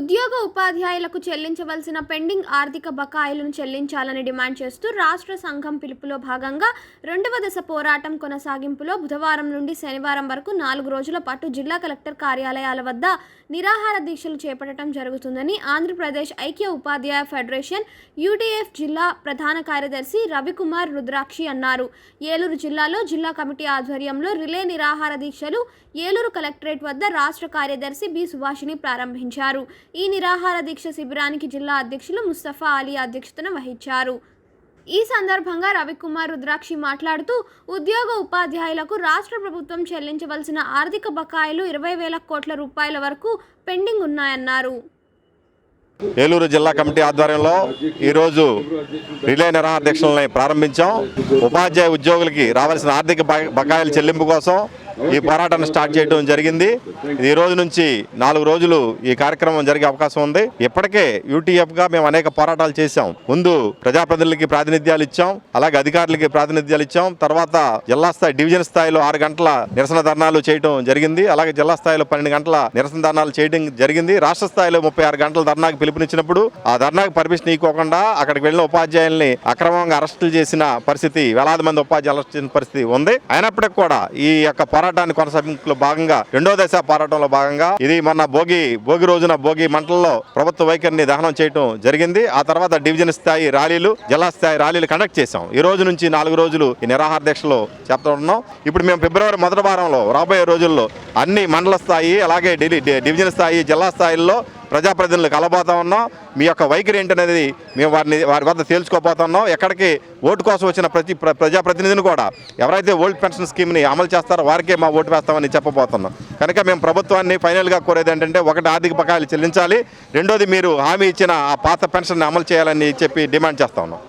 ఉద్యోగ ఉపాధ్యాయులకు చెల్లించవలసిన పెండింగ్ ఆర్థిక బకాయిలను చెల్లించాలని డిమాండ్ చేస్తూ రాష్ట్ర సంఘం పిలుపులో భాగంగా రెండవ దశ పోరాటం కొనసాగింపులో బుధవారం నుండి శనివారం వరకు నాలుగు రోజుల పాటు జిల్లా కలెక్టర్ కార్యాలయాల వద్ద నిరాహార దీక్షలు చేపట్టడం జరుగుతుందని ఆంధ్రప్రదేశ్ ఐక్య ఉపాధ్యాయ ఫెడరేషన్ యూటీఎఫ్ జిల్లా ప్రధాన కార్యదర్శి రవికుమార్ రుద్రాక్షి అన్నారు. ఏలూరు జిల్లాలో జిల్లా కమిటీ ఆధ్వర్యంలో రిలే నిరాహార దీక్షలు ఏలూరు కలెక్టరేట్ వద్ద రాష్ట్ర కార్యదర్శి బి సుభాషిణి ప్రారంభించారు. ఈ నిరాహార దీక్ష శిబిరానికి జిల్లా అధ్యక్షులు ముస్తఫా అలీ అధ్యక్షతన వహించారు. ఈ సందర్భంగా రవికుమార్ రుద్రాక్షి మాట్లాడుతూ ఉద్యోగ ఉపాధ్యాయులకు రాష్ట్ర ప్రభుత్వం చెల్లించవలసిన ఆర్థిక బకాయిలు ఇరవై వేల కోట్ల రూపాయల వరకు పెండింగ్ ఉన్నాయన్నారు. ఏలూరు జిల్లా కమిటీ ఆధ్వర్యంలో ఈరోజు రిలే నిరాహార దీక్షలని ప్రారంభించాం. ఉపాధ్యాయ ఉద్యోగులకి రావాల్సిన ఆర్థిక బ- బకాయిల చెల్లింపు కోసం ఈ పోరాటాన్ని స్టార్ట్ చేయడం జరిగింది. ఈ రోజు నుంచి నాలుగు రోజులు ఈ కార్యక్రమం జరిగే అవకాశం ఉంది. ఇప్పటికే యూటీఎఫ్గా మేము అనేక పోరాటాలు చేశాం. ముందు ప్రజాప్రతినిధులకి ప్రాతినిధ్యాలు ఇచ్చాం. అలాగే అధికారులకి ప్రాతినిధ్యాలు ఇచ్చాం. తర్వాత జిల్లా స్థాయి డివిజన్ స్థాయిలో ఆరు గంటల నిరసన ధర్నాలు చేయడం జరిగింది. అలాగే జిల్లా స్థాయిలో పన్నెండు గంటల నిరసన ధర్నాలు చేయడం జరిగింది. రాష్ట్ర స్థాయిలో ముప్పై ఆరు గంటల ధర్నాకు పిలుపునిచ్చినప్పుడు ఆ ధర్నాకు పర్మిషన్ ఇవ్వకుండా అక్కడికి వెళ్ళిన ఉపాధ్యాయుల్ని అక్రమంగా అరెస్టులు చేసిన పరిస్థితి వేలాది మంది ఉపాధ్యాయులు అరెస్ట్ చేసిన పరిస్థితి ఉంది. అయినప్పటికీ కూడా ఈ యొక్క పోరాటాన్ని కొనసాగింపులో భాగంగా రెండో దశ పోరాటంలో భాగంగా ఇది మొన్న భోగి భోగి రోజున భోగి మంటల్లో ప్రభుత్వ వైఖరిని దహనం చేయడం జరిగింది. ఆ తర్వాత డివిజన్ స్థాయి ర్యాలీలు జిల్లా స్థాయి ర్యాలీలు కండక్ట్ చేశాం. ఈ రోజు నుంచి నాలుగు రోజులు ఈ నిరాహార దీక్షలు చెప్తా ఇప్పుడు మేము ఫిబ్రవరి మొదటి వారంలో రాబోయే రోజుల్లో అన్ని మండల స్థాయి అలాగే డివిజన్ స్థాయి జిల్లా స్థాయిల్లో ప్రజాప్రతినిధులు కలబోతా ఉన్నాం. మీ యొక్క వైఖరి ఏంటనేది మేము వారిని వారి వద్ద తేల్చుకోపోతున్నాం ఎక్కడికి ఓటు కోసం వచ్చిన ప్రతి ప్ర- ప్రజాప్రతినిధిని కూడా ఎవరైతే ఓల్డ్ పెన్షన్ స్కీమ్ని అమలు చేస్తారో వారికే మా ఓటు వేస్తామని చెప్పబోతున్నాం. కనుక మేము ప్రభుత్వాన్ని ఫైనల్గా కోరేది ఏంటంటే ఒకటి ఆర్థిక బకాయిలు చెల్లించాలి. రెండోది మీరు హామీ ఇచ్చిన ఆ పాత పెన్షన్ అమలు చేయాలని చెప్పి డిమాండ్ చేస్తా ఉన్నాం.